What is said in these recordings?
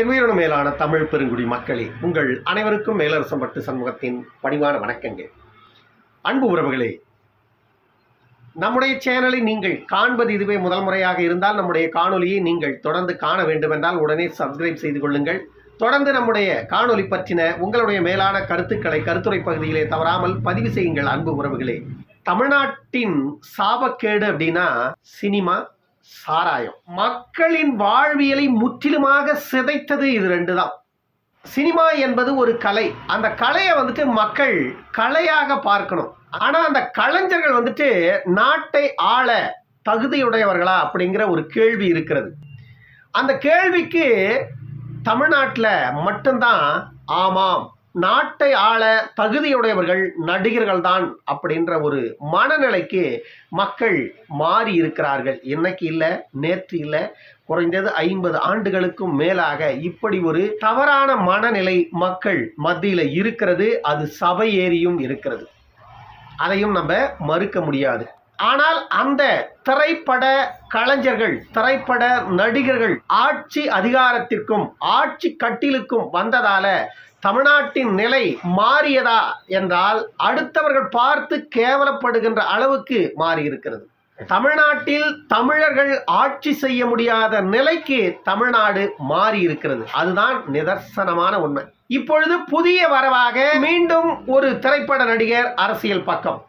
என் உயிரின மேலான தமிழ் பெருங்குடி மக்களே உங்கள் அனைவருக்கும் மேலரசம்பட்டு சமூகத்தின் பணிவான வணக்கங்கள். அன்பு உறவுகளே நம்முடைய சேனலை நீங்கள் காண்பது இதுவே முதல் முறையாக இருந்தால் நம்முடைய காணொலியை நீங்கள் தொடர்ந்து காண வேண்டுமென்றால் உடனே சப்ஸ்கிரைப் செய்து கொள்ளுங்கள். தொடர்ந்து நம்முடைய காணொலி பற்றின உங்களுடைய மேலான கருத்துக்களை கருத்துரை பகுதியிலே தவறாமல் பதிவு செய்யுங்கள் அன்பு உறவுகளே. தமிழ்நாட்டின் சாபக்கேடு அப்படின்னா சினிமா சாராயம். மக்களின் வாழ்வியலை முற்றிலுமாக சிதைத்தது இது ரெண்டு தான் சினிமா என்பது ஒரு கலை. அந்த கலையை வந்துட்டு மக்கள் கலையாக பார்க்கணும். ஆனால் அந்த கலைஞர்கள் வந்துட்டு நாட்டை ஆள தகுதியுடையவர்களா அப்படிங்கிற ஒரு கேள்வி இருக்கிறது. அந்த கேள்விக்கு தமிழ்நாட்டில் மட்டும்தான் ஆமாம் நாட்டை ஆள தகுதியுடையவர்கள் நடிகர்கள் தான் அப்படின்ற ஒரு மனநிலைக்கு மக்கள் மாறி இருக்கிறார்கள். இன்னைக்கு இல்லை நேற்று இல்லை குறைந்தது ஐம்பது ஆண்டுகளுக்கும் மேலாக இப்படி ஒரு தவறான மனநிலை மக்கள் மத்தியில் இருக்கிறது. அது சபை ஏறியும் இருக்கிறது. அதையும் நம்ம மறுக்க முடியாது. ஆனால் அந்த திரைப்பட கலைஞர்கள் திரைப்பட நடிகர்கள் ஆட்சி அதிகாரத்திற்கும் ஆட்சி கட்டிலுக்கும் வந்ததால தமிழ்நாட்டின் நிலை மாறியதா என்றால் அடுத்தவர்கள் பார்த்து கேவலப்படுகின்ற அளவுக்கு மாறி இருக்கிறது தமிழ்நாட்டில் தமிழர்கள் ஆட்சி செய்ய முடியாத நிலைக்கு தமிழ்நாடு மாறி இருக்கிறது அதுதான் நிதர்சனமான உண்மை. இப்பொழுது புதிய வரவாக மீண்டும் ஒரு திரைப்பட நடிகர் அரசியல் பக்கம்.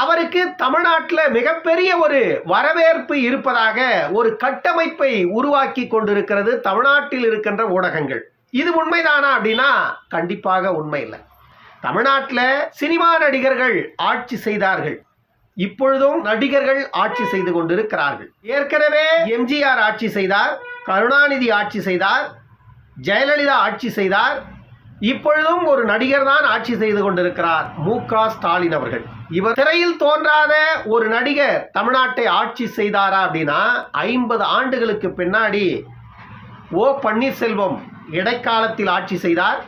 அவருக்கு தமிழ்நாட்டில் மிகப்பெரிய ஒரு வரவேற்பு இருப்பதாக ஒரு கட்டமைப்பை உருவாக்கி கொண்டிருக்கிறது தமிழ்நாட்டில் இருக்கின்ற ஊடகங்கள். இது உண்மைதானா அப்படின்னா கண்டிப்பாக உண்மை இல்லை. தமிழ்நாட்டில் சினிமா நடிகர்கள் ஆட்சி செய்தார்கள். இப்பொழுதும் நடிகர்கள் ஆட்சி செய்து கொண்டிருக்கிறார்கள். ஏற்கனவே எம்ஜிஆர் ஆட்சி செய்தார் கருணாநிதி ஆட்சி செய்தார் ஜெயலலிதா ஆட்சி செய்தார் இப்பொழுதும் ஒரு நடிகர் தான் ஆட்சி செய்து கொண்டிருக்கிறார் மு க ஸ்டாலின் அவர்கள். இவர் திரையில் தோன்றாத ஒரு நடிகர் தமிழ்நாட்டை ஆட்சி செய்தாரா அப்படின்னா ஐம்பது ஆண்டுகளுக்கு பின்னாடி ஓ பன்னீர்செல்வம் இடைக்காலத்தில் ஆட்சி செய்தார்.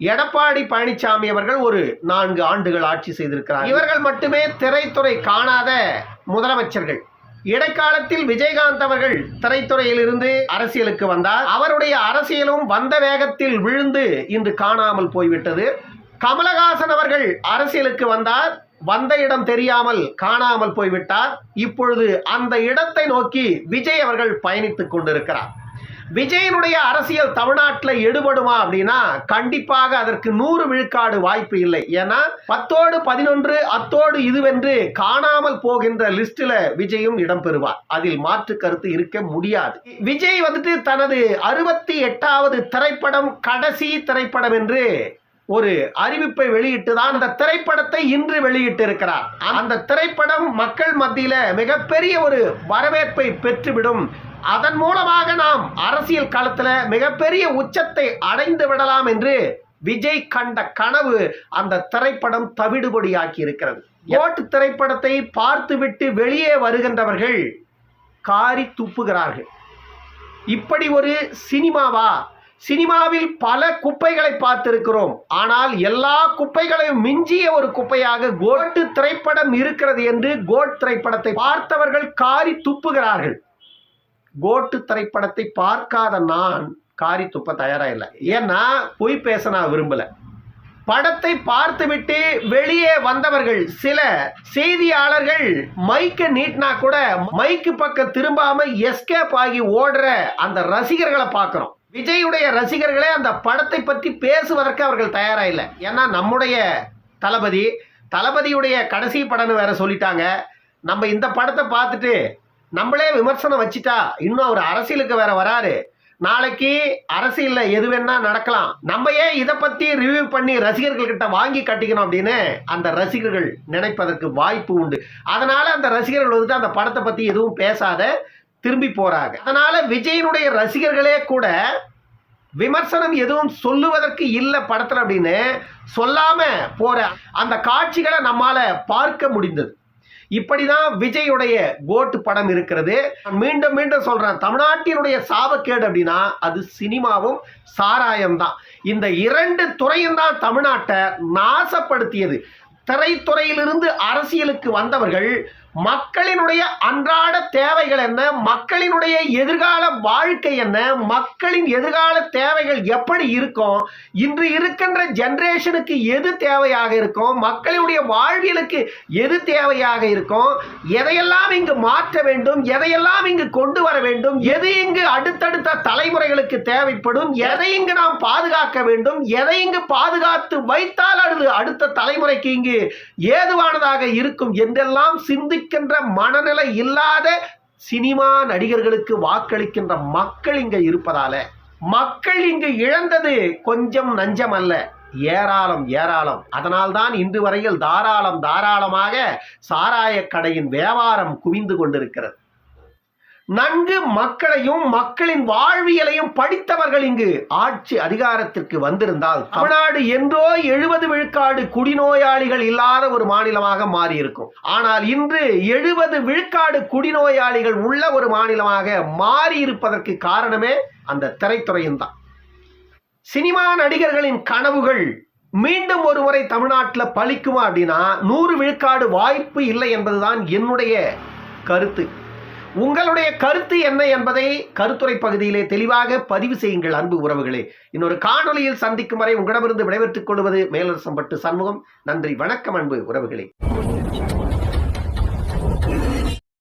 எடப்பாடி பழனிசாமி அவர்கள் ஒரு நான்கு ஆண்டுகள் ஆட்சி செய்திருக்கிறார். இவர்கள் மட்டுமே திரைத்துறை காணாத முதலமைச்சர்கள். இடைக்காலத்தில் விஜயகாந்த் அவர்கள் திரைத்துறையில் இருந்து அரசியலுக்கு வந்தார். அவருடைய அரசியலும் வந்த வேகத்தில் விழுந்து இன்று காணாமல் போய்விட்டது. கமலஹாசன் அவர்கள் அரசியலுக்கு வந்தார். வந்த இடம் தெரியாமல் காணாமல் போய்விட்டார். இப்பொழுது அந்த இடத்தை நோக்கி விஜய் அவர்கள் பயணித்துக் கொண்டிருக்கிறார். விஜயனுடைய அரசியல் தமிழ்நாட்டில் எடுபடுமா அப்படின்னா கண்டிப்பாக அதற்கு நூறு விழுக்காடு வாய்ப்பு இல்லை. ஏன்னா பத்தோடு பதினொன்று அத்தோடு இதுவென்று காணாமல் போகின்ற லிஸ்டில் விஜயும் இடம்பெறுவார். அதில் மாற்று கருத்து இருக்க முடியாது. விஜய் வந்துட்டு தனது அறுபத்தி எட்டாவது திரைப்படம் கடைசி திரைப்படம் என்று ஒரு அறிவிப்பை வெளியிட்டு தான் அந்த திரைப்படத்தை இன்று வெளியிட்டு இருக்கிறார் அந்த திரைப்படம் மக்கள் மத்தியில மிகப்பெரிய ஒரு வரவேற்பை பெற்றுவிடும் அதன் மூலமாக நாம் அரசியல் காலத்தில் மிகப்பெரிய உச்சத்தை அடைந்து விடலாம் என்று விஜய் கண்ட கனவு அந்த திரைப்படம் தவிடுபடியாக்கி இருக்கிறது. ஓட்டு திரைப்படத்தை பார்த்துவிட்டு வெளியே வருகின்றவர்கள் காரி துப்புகிறார்கள். இப்படி ஒரு சினிமாவா? சினிமாவில் பல குப்பைகளை பார்த்திருக்கிறோம். ஆனால் எல்லா குப்பைகளையும் மிஞ்சிய ஒரு குப்பையாக கோட்டு திரைப்படம் இருக்கிறது என்று கோட் திரைப்படத்தை பார்த்தவர்கள் காரி துப்புகிறார்கள். கோட்டு திரைப்படத்தை பார்க்காத நான் காரி துப்ப தயாரா இல்லை ஏன்னா பொய் பேச நான் விரும்பல. படத்தை பார்த்துவிட்டு வெளியே வந்தவர்கள் சில செய்தியாளர்கள் மைக்க நீட்டினா கூட மைக்கு பக்கம் திரும்பாம எஸ்கேப் ஆகி ஓடுற அந்த ரசிகர்களை பார்க்கிறோம். விஜயுடைய ரசிகர்களே அந்த படத்தை பற்றி பேசுவதற்கு அவர்கள் தயாராக இல்லை ஏன்னா நம்முடைய தளபதி தளபதியுடைய கடைசி படம்னு வேற சொல்லிட்டாங்க. நம்ம இந்த படத்தை பார்த்துட்டு நம்மளே விமர்சனம் வச்சுட்டா இன்னும் அவர் அரசியலுக்கு வேற வராரு. நாளைக்கு அரசியல்ல எது வேணா நடக்கலாம். நம்ம ஏன் இதை பத்தி ரிவ்யூ பண்ணி ரசிகர்கள் கிட்ட வாங்கி கட்டிக்கணும் அப்படின்னு அந்த ரசிகர்கள் நினைப்பதற்கு வாய்ப்பு உண்டு. அதனால அந்த ரசிகர்கள் வந்துட்டு அந்த படத்தை பத்தி எதுவும் பேசாத திரும்பி போறாங்க. அதனால விஜயனுடைய ரசிகர்களே கூட விமர்சனம் எதுவும் சொல்லுவதற்கு இல்லை படத்தில் அப்படின்னு சொல்லாம போற அந்த காட்சிகளை நம்மால பார்க்க முடிந்தது. இப்படிதான் விஜயுடைய கோட்டு படம் இருக்கிறது. மீண்டும் மீண்டும் சொல்றேன் தமிழ்நாட்டினுடைய சாபக்கேடு அப்படின்னா அது சினிமாவும் சாராயம் தான் இந்த இரண்டு துறையும் தான் தமிழ்நாட்டை நாசப்படுத்தியது. திரைத்துறையிலிருந்து அரசியலுக்கு வந்தவர்கள் மக்களினுடைய அன்றாட தேவைகள் என்ன? மக்களினுடைய எதிர்கால வாழ்க்கை என்ன? மக்களின் எதிர்கால தேவைகள் எப்படி இருக்கும்? இன்று இருக்கின்ற ஜென்ரேஷனுக்கு எது தேவையாக இருக்கும்? மக்களுடைய வாழ்வியலுக்கு எது தேவையாக இருக்கும்? எதையெல்லாம் இங்கு மாற்ற வேண்டும்? எதையெல்லாம் இங்கு கொண்டு வர வேண்டும்? எது இங்கு அடுத்தடுத்த தலைமுறைகளுக்கு தேவைப்படும்? எதை இங்கு நாம் பாதுகாக்க வேண்டும்? எதை இங்கு பாதுகாத்து வைத்தால் அது அடுத்த தலைமுறைக்கு இங்கு ஏதுவானதாக இருக்கும் என்றெல்லாம் சிந்திக்கின்ற மனநிலை இல்லாத சினிமா நடிகர்களுக்கு வாக்களிக்கின்ற மக்கள் இங்க இருப்பதால மக்கள் இங்கு இழந்தது கொஞ்சம் நஞ்சம் அல்ல ஏராளம் ஏராளம். அதனால்தான் இன்று வரையில் தாராளம் தாராளமாக சாராய கடையின் வியாபாரம் குவிந்து கொண்டிருக்கிறது. நன்கு மக்களையும் மக்களின் வாழ்வியலையும் படித்தவர்கள் இங்கு ஆட்சி அதிகாரத்திற்கு வந்திருந்தால் தமிழ்நாடு என்றோ எழுபது விழுக்காடு குடிநோயாளிகள் இல்லாத ஒரு மாநிலமாக மாறியிருக்கும். ஆனால் இன்று எழுபது விழுக்காடு குடிநோயாளிகள் உள்ள ஒரு மாநிலமாக மாறி இருப்பதற்கு காரணமே அந்த திரைத்துறையும் தான். சினிமா நடிகர்களின் கனவுகள் மீண்டும் ஒரு முறை தமிழ்நாட்டில் பழிக்குமா அப்படின்னா நூறு விழுக்காடு வாய்ப்பு இல்லை என்பதுதான் என்னுடைய கருத்து. உங்களுடைய கருத்து என்ன என்பதை கருத்துரை பகுதியிலே தெளிவாக பதிவு செய்யுங்கள் அன்பு உறவுகளே. இன்னொரு காணொளியில் சந்திக்கும் வரை உங்களிடமிருந்து விடைபெற்றுக் கொள்வது மேலரசம்பட்டு சண்முகம். நன்றி வணக்கம் அன்பு உறவுகளே.